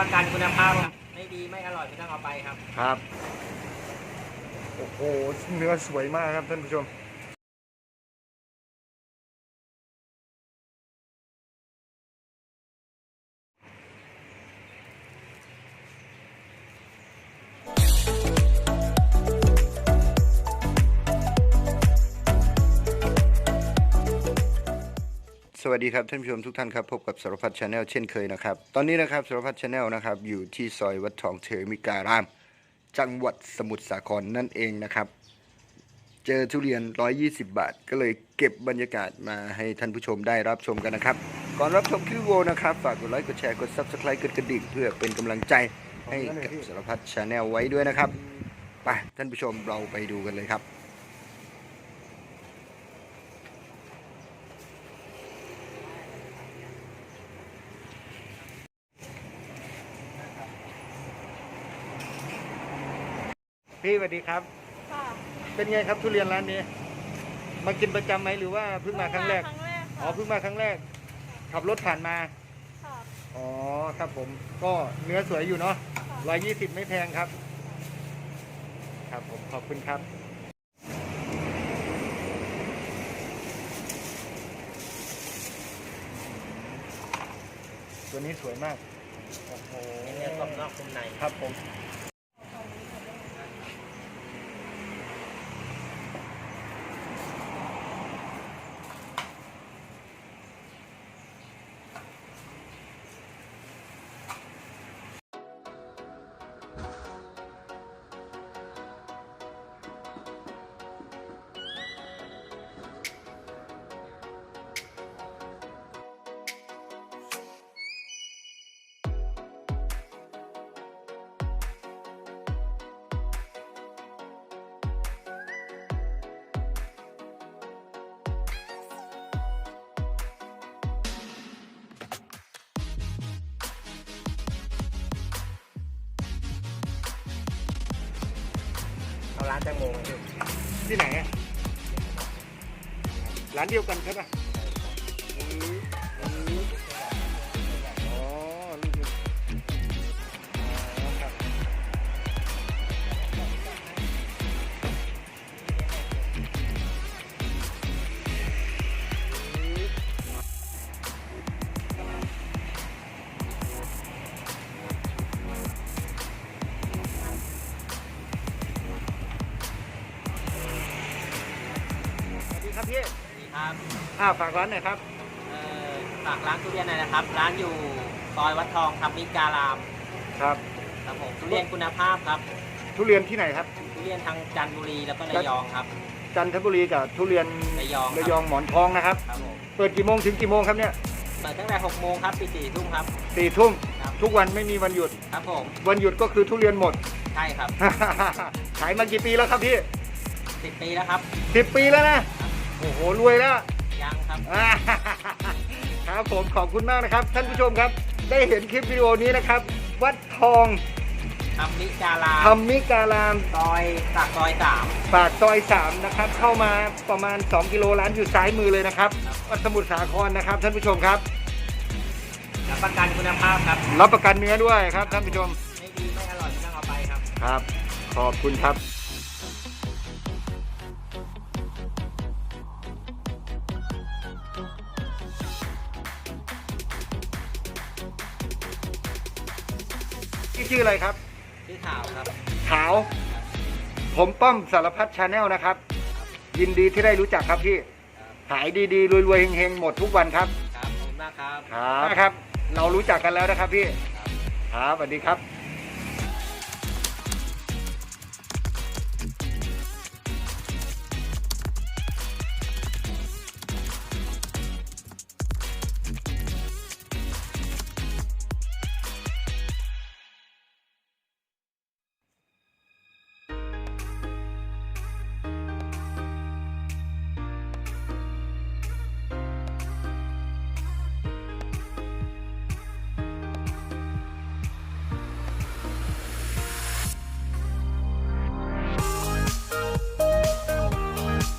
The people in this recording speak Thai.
ประกันคุณภาพครับไม่ดีไม่อร่อยไม่ต้องเอาไปครับ ครับ โอ้โห เนื้อสวยมากครับท่านผู้ชม วัสดีครับท่านผู้ชมทุกท่านครับพบกับสารพัดชาแนลเช่นเคยนะครับ ตอนนี้นะครับสารพัดชาแนลนะครับอยู่ที่ซอยวัดทองเทมิการาม จังหวัดสมุทรสาครนั่นเองนะครับ เจอทุเรียน 120 บาท ก็เลยเก็บบรรยากาศมาให้ท่านผู้ชมได้รับชมกันนะครับ ก่อนรับชมคลิปวิดีโอนะครับฝากกดไลค์กดแชร์กด Subscribe กดกระดิ่งเพื่อเป็นกำลังใจให้กับสารพัดชาแนลไว้ด้วยนะครับไปท่านผู้ชมเราไปดูกันเลยครับ พี่สวัสดีครับ ค่ะเป็นไงครับทุเรียนร้านนี้ มากินประจำไหมหรือว่าเพิ่งมาครั้งแรกครั้งแรก อ๋อเพิ่งมาครั้งแรก ขับรถผ่านมา ค่ะ อ๋อครับผมก็เนื้อสวยอยู่เนาะร้อยยี่สิบไม่แพงครับ ครับผมขอบคุณครับ ตัวนี้สวยมาก โอ้โห เนื้อกรอบนอกนุ่มใน ครับผม เอาร้านแตงโมมาดูที่ไหนอะร้านเดียวกันใช่ปะ ครับอ้าวฝากร้านหน่อยครับเอ่อฝากร้านทุเรียนหน่อยนะครับ ร้านอยู่ซอยวัดทองธรรมิการามครับ ครับผมทุเรียนคุณภาพครับทุเรียนที่ไหนครับ ทุเรียนทางจันทบุรีแล้วก็ระยองครับ จันทบุรีกับทุเรียนระยองครับ ระยองหมอนทองนะครับ ครับผมเปิดกี่โมงถึงกี่โมงครับเนี่ยเปิดตั้งแต่6โมงครับปิด4ทุ่มครับ สี่ทุ่มครับ ทุกวันไม่มีวันหยุด ครับผมวันหยุดก็คือทุเรียนหมด ใช่ครับขายมากี่ปีแล้วครับพี่ 10 ปีแล้วครับ สิบปีแล้วนะ โอ้โหรวยแล้ว ยังครับครับผมขอบคุณมากนะครับ ท่านผู้ชมครับ ได้เห็นคลิปวิดีโอนี้นะครับ วัดทองธรรมิการามธรรมิการาม ซอยปากซอยสาม ปากซอย3นะครับเข้ามาประมาณ 2 กิโลร้านอยู่ซ้ายมือเลยนะครับ วัดสมุทรสาครนะครับ ท่านผู้ชมครับ รับประกันคุณภาพครับ รับประกันเนื้อด้วยครับท่านผู้ชมไม่ดีไม่อร่อยไม่ต้องเอาไปครับ ครับ ขอบคุณครับ ที่ชื่ออะไรครับ ชื่อข่าวครับ ขาว ผมป้อมสารพัดชาแนลนะครับ ยินดีที่ได้รู้จักครับพี่ ขายดีๆ รวยๆเฮงๆ หมดทุกวันครับ ครับขอบคุณมากครับ ครับครับเรารู้จักกันแล้วนะครับพี่ ครับสวัสดีครับ